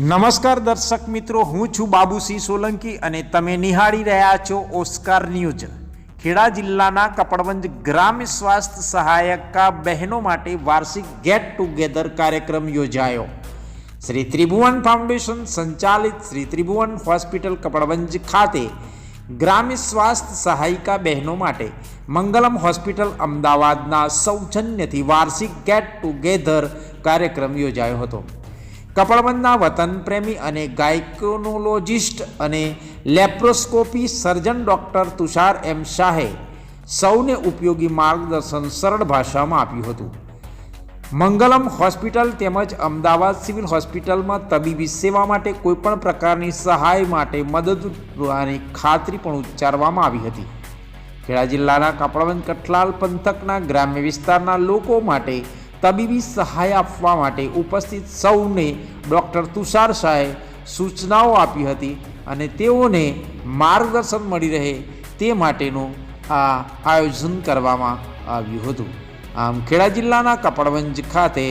નમસ્કાર દર્શક મિત્રો, હું છું બાબુસિંહ સોલંકી અને તમે નિહાળી રહ્યા છો ઓસ્કાર ન્યૂઝ. ખેડા જિલ્લાના કપડવંજ ગ્રામ્ય સ્વાસ્થ્ય સહાયકા બહેનો માટે વાર્ષિક ગેટ ટુગેધર કાર્યક્રમ યોજાયો. શ્રી ત્રિભુવન ફાઉન્ડેશન સંચાલિત શ્રી ત્રિભુવન હોસ્પિટલ કપડવંજ ખાતે ગ્રામ્ય સ્વાસ્થ્ય સહાયિકા બહેનો માટે મંગલમ હોસ્પિટલ અમદાવાદના સૌજન્યથી વાર્ષિક ગેટ ટુગેધર કાર્યક્રમ યોજાયો હતો. કપડબંધના વતન પ્રેમી અને ગાયકોનોલોજિસ્ટ અને laparoscopy surgeon doctor Tushar M શાહે સૌને ઉપયોગી માર્ગદર્શન સરળ ભાષામાં આપ્યું હતું. મંગલમ હોસ્પિટલ તેમજ અમદાવાદ સિવિલ હોસ્પિટલમાં તબીબી સેવા માટે કોઈપણ પ્રકારની સહાય માટે મદદ કરવાની ખાતરી પણ ઉચ્ચારવામાં આવી હતી. ખેડા જિલ્લાના કપડવંજ કઠલાલ પંથકના ગ્રામ્ય વિસ્તારના લોકો માટે તબીબી સહાય આપવા માટે ઉપસ્થિત સૌને ડૉક્ટર તુષાર શાહે સૂચનાઓ આપી હતી અને તેઓને માર્ગદર્શન મળી રહે તે માટેનું આ આયોજન કરવામાં આવ્યું હતું. આમ ખેડા જિલ્લાના કપડવંજ ખાતે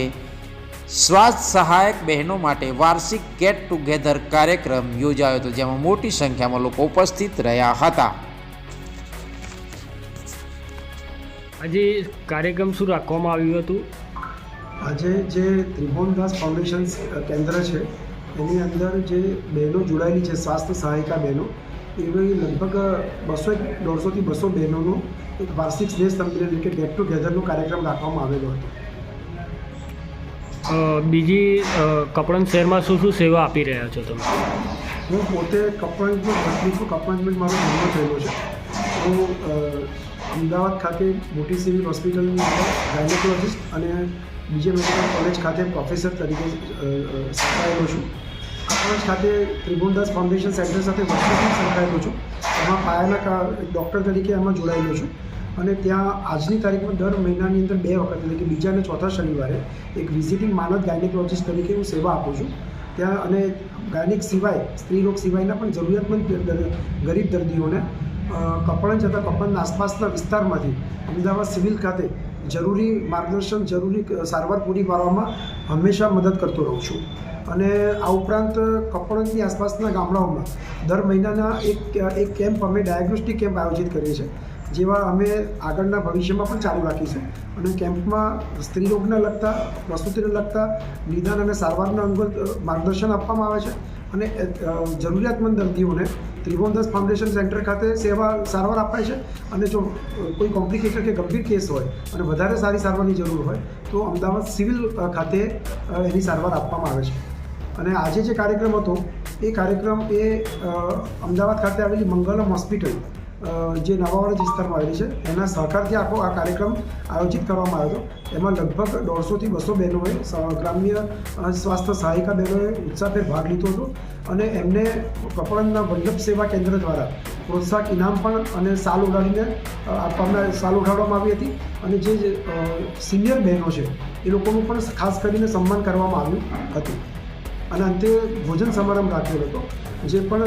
સ્વાસ્થ્ય સહાયક બહેનો માટે વાર્ષિક ગેટ ટુગેધર કાર્યક્રમ યોજાયો હતો, જેમાં મોટી સંખ્યામાં લોકો ઉપસ્થિત રહ્યા હતા. આજે કાર્યક્રમ શું રાખવામાં આવ્યું હતું. આજે જે ત્રિભુવનદાસ ફાઉન્ડેશન કેન્દ્ર છે એની અંદર જે બહેનો જોડાયેલી છે સ્વાસ્થ્ય સહાયિકા બહેનો એવી લગભગ બસો દોઢસોથી બસો બહેનોનો એક વાર્ષિક સ્નેહ સંમેલન કે ગેટ ટુગેધરનો કાર્યક્રમ રાખવામાં આવેલો હતો. બીજી અ, કપડન શહેરમાં શું શું સેવા આપી રહ્યા છો તમે? હું પોતે કપડનો વતની છું કપડમાં મારો જન્મ થયેલો છે. હું અમદાવાદ ખાતે મોટી સિવિલ હોસ્પિટલની અંદર ગાયનેકોલોજિસ્ટ અને બીજે મેડિકલ કોલેજ ખાતે પ્રોફેસર તરીકે સંકળાયેલો છું. કપડજ ખાતે ત્રિભુવનદાસ ફાઉન્ડેશન સેન્ટર સાથે વર્ષોથી સંકળાયેલો છું. એમાં પાયાના ડૉક્ટર તરીકે એમાં જોડાયેલો છું. અને ત્યાં આજની તારીખમાં દર મહિનાની અંદર બે વખત એટલે કે બીજા અને ચોથા શનિવારે એક વિઝિટિંગ માનદ ગાયનેકોલોજીસ્ટ તરીકે હું સેવા આપું છું. ત્યાં અને ગાયનિક સિવાય સ્ત્રી રોગ સિવાયના પણ જરૂરિયાતમંદ ગરીબ દર્દીઓને અ, કપડણ જતા કપડના આસપાસના વિસ્તારમાંથી અમદાવાદ સિવિલ ખાતે જરૂરી માર્ગદર્શન, જરૂરી સારવાર પૂરી પાડવામાં હંમેશા મદદ કરતો રહું છું. અને આ ઉપરાંત કપડની આસપાસના ગામડાઓમાં દર મહિનાના એક એક કેમ્પ અમે ડાયગ્નોસ્ટિક કેમ્પ આયોજિત કરીએ છીએ જેવા અમે આગળના ભવિષ્યમાં પણ ચાલુ રાખીશું અને કેમ્પમાં સ્ત્રી રોગને લગતા, પ્રસૂતિને લગતા નિદાન અને સારવારના અંગો માર્ગદર્શન આપવામાં આવે છે. અને જરૂરિયાતમંદ દર્દીઓને ત્રિભુવનદાસ ફાઉન્ડેશન સેન્ટર ખાતે સેવા સારવાર અપાય છે. અને જો કોઈ કોમ્પ્લિકેટેડ કે ગંભીર કેસ હોય અને વધારે સારી સારવારની જરૂર હોય, તો અમદાવાદ સિવિલ ખાતે એની સારવાર આપવામાં આવે છે. અને આજે જે કાર્યક્રમ હતો, એ કાર્યક્રમ એ અમદાવાદ ખાતે આવેલી મંગલમ હોસ્પિટલ જે નવાવાડા વિસ્તારમાં આવેલી છે, એના સહકારથી આખો આ કાર્યક્રમ આયોજિત કરવામાં આવ્યો હતો. એમાં લગભગ દોઢસોથી બસો બહેનોએ ગ્રામ્ય સ્વાસ્થ્ય સહાયિકા બહેનોએ ઉત્સાહભેર ભાગ લીધો હતો અને એમને કપડનના વલ્લભ સેવા કેન્દ્ર દ્વારા પ્રોત્સાહક ઇનામ પણ અને સાલ ઉડાડીને આપવામાં સાલ ઉડાડવામાં આવી હતી. અને જે સિનિયર બહેનો છે, એ લોકોનું પણ ખાસ કરીને સન્માન કરવામાં આવ્યું હતું. અને અંતે ભોજન સમારંભ રાખ્યો હતો, જે પણ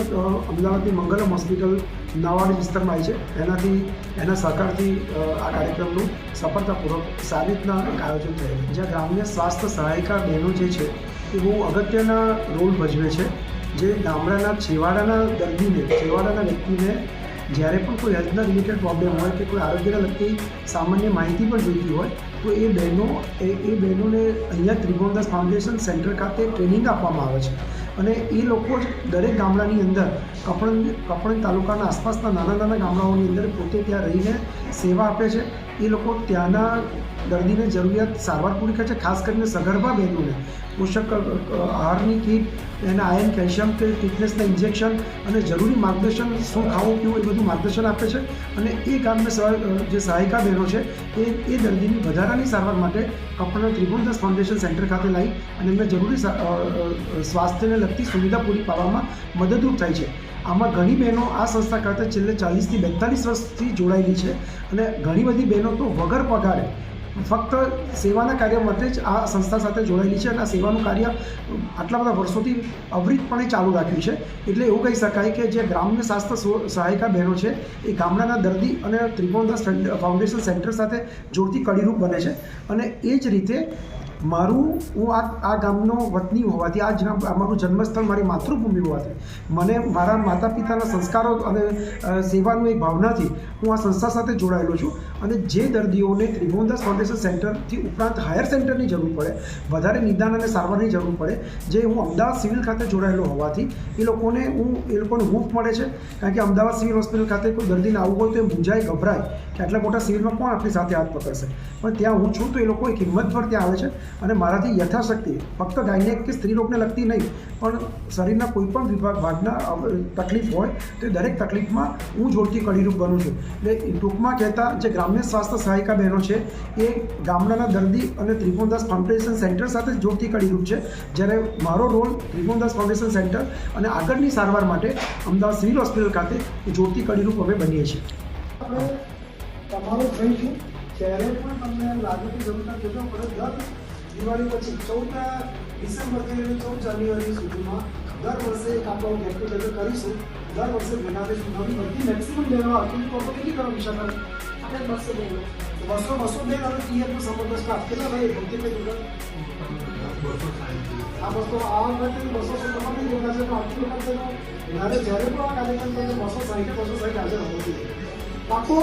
અમદાવાદની મંગલમ હોસ્પિટલ નવાડી વિસ્તારમાં આવી છે, એનાથી, એના સહકારથી આ કાર્યક્રમનું સફળતાપૂર્વક સારી રીતના એક આયોજન થયેલું જ્યાં ગ્રામ્ય સ્વાસ્થ્ય સહાયિકા બહેનો જે છે, એ બહુ અગત્યના રોલ ભજવે છે. જે ગામડાના છેવાડાના દર્દીને, છેવાડાના વ્યક્તિને જ્યારે પણ કોઈ હેલ્થના રિલેટેડ પ્રોબ્લેમ હોય કે કોઈ આરોગ્યને લગતી સામાન્ય માહિતી પણ જોઈતી હોય તો એ બહેનો, એ એ બહેનોને અહીંયા ત્રિભુવનદાસ ફાઉન્ડેશન સેન્ટર ખાતે ટ્રેનિંગ આપવામાં આવે છે. અને એ લોકો જ દરેક ગામડાની અંદર, કપણ કપણ તાલુકાના આસપાસના નાના નાના ગામડાઓની અંદર પોતે ત્યાં રહીને સેવા આપે છે. એ લોકો ત્યાંના દર્દીને જરૂરિયાત સારવાર પૂરી કરે છે, ખાસ કરીને સગર્ભા બહેનોને. પોષક આહારની કીટ એના આયન, કેલ્શિયમ કે ફિટનેસના ઇન્જેક્શન અને જરૂરી માર્ગદર્શન, શું ખાવું, પીવું એ બધું માર્ગદર્શન આપે છે. અને એ ગામને જે સહાયિકા બહેનો છે, એ એ દર્દીની વધારાની સારવાર માટે કપડના ત્રિભુવનદાસ ફાઉન્ડેશન સેન્ટર ખાતે લાવી અને એમને જરૂરી સ્વાસ્થ્યને લગતી સુવિધા પૂરી પાડવામાં મદદરૂપ થાય છે. આમાં ઘણી બહેનો આ સંસ્થા ખાતે છેલ્લે ચાલીસથી બેતાલીસ વર્ષથી જોડાયેલી છે અને ઘણી બધી બહેનો તો વગર પગારે ફક્ત સેવાના કાર્ય માટે જ આ સંસ્થા સાથે જોડાયેલી છે અને આ સેવાનું કાર્ય આટલા બધા વર્ષોથી અવિરતપણે ચાલુ રાખ્યું છે. એટલે એવું કહી શકાય કે જે ગ્રામ્ય સ્વાસ્થ્ય સહાયિકા બહેનો છે, એ ગામડાના દર્દી અને ત્રિકોણદાસ ફાઉન્ડેશન સેન્ટર સાથે જોડતી કડીરૂપ બને છે. અને એ જ રીતે મારું, હું આ આ ગામનો વતની હોવાથી, આ મારું જન્મસ્થળ મારી માતૃભૂમિ હોવાથી, મને મારા માતા પિતાના સંસ્કારો અને સેવાનું એક ભાવનાથી હું આ સંસ્થા સાથે જોડાયેલો છું. અને જે દર્દીઓને ત્રિભુવનદાસ ફાઉન્ડેશન સેન્ટરથી ઉપરાંત હાયર સેન્ટરની જરૂર પડે, વધારે નિદાન અને સારવારની જરૂર પડે, જે હું અમદાવાદ સિવિલ ખાતે જોડાયેલો હોવાથી એ લોકોને હું, એ લોકોને હૂંફ મળે છે. કારણ કે અમદાવાદ સિવિલ હોસ્પિટલ ખાતે કોઈ દર્દીને આવવું હોય તો એ મૂંઝાય ગભરાય કે આટલા મોટા સિવિલમાં કોણ આપણી સાથે હાથ પકડશે? પણ ત્યાં હું છું તો એ લોકો એક હિંમતભર ત્યાં આવે છે અને મારાથી યથાશક્તિ, ફક્ત ગાયનેક કે સ્ત્રી રોગને લગતી નહીં, પણ શરીરના કોઈપણ વિભાગ ભાગના તકલીફ હોય તો દરેક તકલીફમાં હું જોડતી કડીરૂપ બનું છું. એટલે ટૂંકમાં કહેતા જે ગ્રામ્ય સ્વાસ્થ્ય સહાયિકા બહેનો છે, એ ગામડાના દર્દી અને ત્રિભુવનદાસ ફાઉન્ડેશન સેન્ટર સાથે જોડતી કડીરૂપ છે. જ્યારે મારો રોલ ત્રિભુવનદાસ ફાઉન્ડેશન સેન્ટર અને આગળની સારવાર માટે અમદાવાદ સિવિલ હોસ્પિટલ ખાતે જોડતી કડીરૂપ અમે બનીએ છીએ. આપણે તમારો થઈ છું ત્યારે પણ તમને લાગણી કે જરૂર જોજો પડે દર દિવાળી પછી ચૌદના ડિસેમ્બરથી લઈને ચૌદ જાન્યુઆરી સુધીમાં દર વર્ષે એક આપણો ગેટ ટુગેધર કરીશું. દર વર્ષે થઈશું નવી બધી મેક્સિમમ લેવા આપી તો કરવા વિચાર વિશાલ આપણે બસો બે બસો બસો બેન અને ટીએફનો જબરદસ્ત સ્ટાફ કેટલા ભાઈ? ટુગર આ બસો, આ વખતે બસો તમારી તો આટલી વખતે જ્યારે જ્યારે પણ આ કાર્યક્રમ બસો સાહીઠ બસો સાહીઠ હાજર હોવું જોઈએ. પાકો?